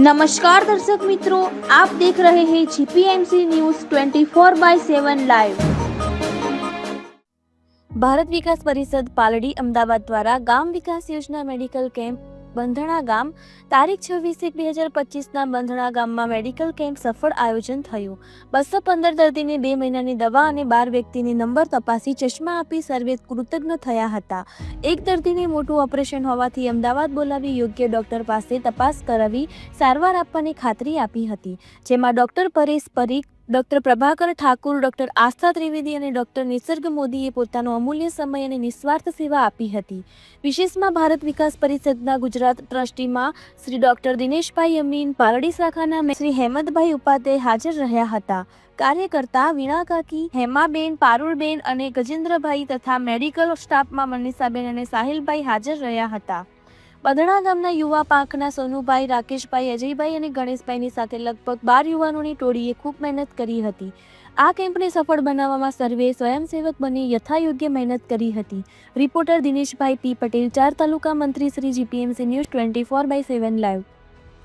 नमस्कार दर्शक मित्रों, आप देख रहे हैं GPMC news 24 by seven live Bharat Vikas Parishad Paldi Ahmedabad द्वारा गाँव विकास योजना मेडिकल कैंप બંધણા ગામ. તારીખ છવ્વીસ એક બે હજાર પચીસના બંધણા ગામમાં મેડિકલ કેમ્પ સફળ આયોજન થયું. બસો પંદર દર્દીને બે મહિનાની દવા અને બાર વ્યક્તિની નંબર તપાસી ચશ્મા આપી સર્વે કૃતજ્ઞ થયા હતા. એક દર્દીને મોટું ઓપરેશન હોવાથી અમદાવાદ બોલાવી યોગ્ય ડોક્ટર પાસે તપાસ કરાવી સારવાર આપવાની ખાતરી આપી હતી. જેમાં doctor Paresh Parikh doctor Prabhakar Thakur, doctor Astha Trivedi અને ડોક્ટર નિસર્ગ મોદીએ પોતાનો અમૂલ્ય સમય અને નિસ્વાર્થ સેવા આપી હતી. વિશેષમાં ભારત વિકાસ પરિષદના ગુજરાત ટ્રસ્ટીમાં શ્રી ડોક્ટર દિનેશભાઈ અમીન, પારડી શાખાના શ્રી હેમંતભાઈ ઉપાધ્યાય હાજર રહ્યા હતા. કાર્યકર્તા વીણા કાકી, હેમાબેન, પારુલબેન અને ગજેન્દ્રભાઈ તથા મેડિકલ સ્ટાફમાં મનીષાબેન અને સાહિલભાઈ હાજર રહ્યા હતા. બદણા ગામના યુવા પાંખના સોનુભાઈ, રાકેશભાઈ, અજયભાઈ અને ગણેશભાઈની સાથે લગભગ બાર યુવાનોની ટોળીએ ખૂબ મહેનત કરી હતી. આ કેમ્પને સફળ બનાવવામાં સર્વે સ્વયંસેવક બની યથાયોગ્ય મહેનત કરી હતી. રિપોર્ટર દિનેશભાઈ પી પટેલ, ચાર તાલુકા મંત્રી Shri GPMC news twenty four by seven live.